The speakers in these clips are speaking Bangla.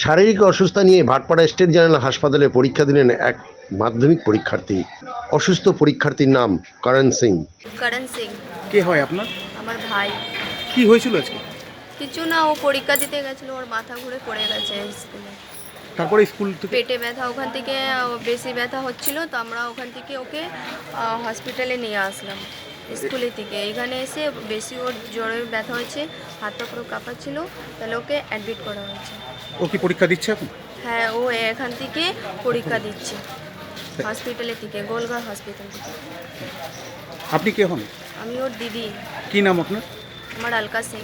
শারীরিক অসুস্থতা নিয়ে ভাটপাড়া স্টেট জেনারেল হাসপাতালে পরীক্ষা দিলেন এক মাধ্যমিক পরীক্ষার্থী। অসুস্থ পরীক্ষার্থীর নাম করণ সিং। করণ সিং। কে হয় আপনার? আমার ভাই। কি হয়েছিল আজকে? কিছু না ও পরীক্ষা দিতে গেছিল ওর মাথা ঘুরে পড়ে গেছে স্কুলে। তারপরে স্কুল থেকে পেটে ব্যথা ওখান থেকে বেশি ব্যথা হচ্ছিল তো আমরা ওখান থেকে ওকে হসপিটালে নিয়ে আসলাম। স্কুলে থেকে। এখানে এসে বেশি ওর জ্বরের ব্যথা হয়েছে হাত পুরো কাঁপাচ্ছিল তাহলে ওকে অ্যাডমিট করা হয়েছে। ও কি পরীক্ষা দিচ্ছে এখন? হ্যাঁ ও এখান থেকে পরীক্ষা দিচ্ছে। হসপিটালে থেকে গোলঘর হসপিটাল থেকে। আপনি কে হন? আমি ওর দিদি। কি নাম আপনার? আমার আলকা সিং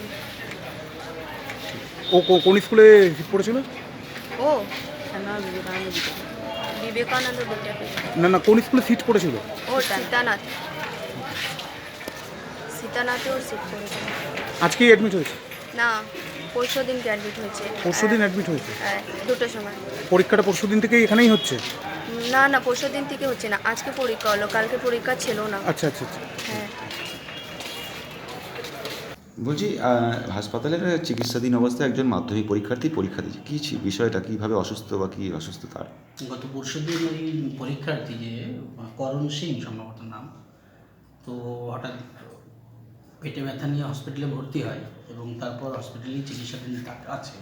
ও কো- কোন স্কুলে পড়েছিল? ও বিবেকানন্দ বিদ্যাপীঠ। না না কোন স্কুলে সিট পড়েছিল? ও সীতানাথ। সীতানাথে ওর সিট করেছে। আজকেই অ্যাডমিট হয়েছে? না পরশু দিন অ্যাডমিট হয়েছে। পরশু দিন অ্যাডমিট হয়েছে? হ্যাঁ দুটোর সময়। পরীক্ষাটা পরশু দিন থেকেই এখানেই হচ্ছে? না না পরশু দিন থেকে হচ্ছে না আজকে পরীক্ষা হলো কালকে পরীক্ষা ছিল না। আচ্ছা আচ্ছা আচ্ছা। হ্যাঁ। বলছি আহ, হাসপাতালের চিকিৎসাধীন অবস্থায় একজন মাধ্যমিক পরীক্ষার্থী পরীক্ষা দিচ্ছে কী ছি- বিষয়টা কীভাবে অসুস্থ বা কী অসুস্থ তার? গত পরশু দিন ওই পরীক্ষার্থী যে করণ সিং সম্ভবত নাম তো হঠাৎ পেটে ব্যথা নিয়ে হসপিটালে ভর্তি হয় এবং তারপর হসপিটালেই চিকিৎসাধীন আছে।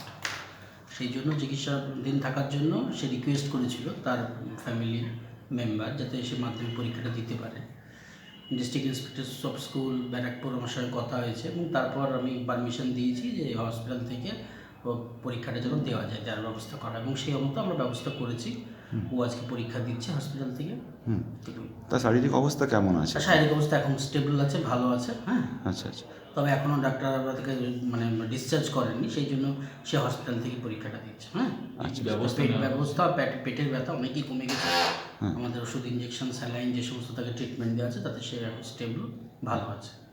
সেই জন্য চিকিৎসাধীন থাকার জন্য সে রিকোয়েস্ট করেছিল তার ফ্যামিলি মেম্বার যাতে সে মাধ্যমিক পরীক্ষাটা দিতে পারে। District inspector of school Barrackpore আমার সঙ্গে কথা হয়েছে এবং তারপর আমি পারমিশন দিয়েছি যে হসপিটাল থেকে পরীক্ষাটা যেন দেওয়া যায় দেওয়ার ব্যবস্থা করা। এবং সেই মতো আমরা ব্যবস্থা করেছি। ও আজকে পরীক্ষা দিচ্ছে হসপিটাল থেকে। হুম। তার শারীরিক অবস্থা কেমন আছে? শারীরিক অবস্থা এখন স্টেবল আছে ভালো আছে হ্যাঁ। আচ্ছা আচ্ছা। তবে এখনও ডাক্তার থেকে মানে ডিসচার্জ করেননি সেই জন্য সে হসপিটাল থেকে পরীক্ষাটা দিচ্ছে হ্যাঁ। আচ্ছা। ব্যবস্থা পেট- পেটের ব্যথা অনেকই কমে গেছে। আমাদের ওষুধ ইঞ্জেকশন স্যালাইন যে সমস্ত তাকে ট্রিটমেন্ট দেওয়া আছে তাতে সে স্টেবল ভালো আছে।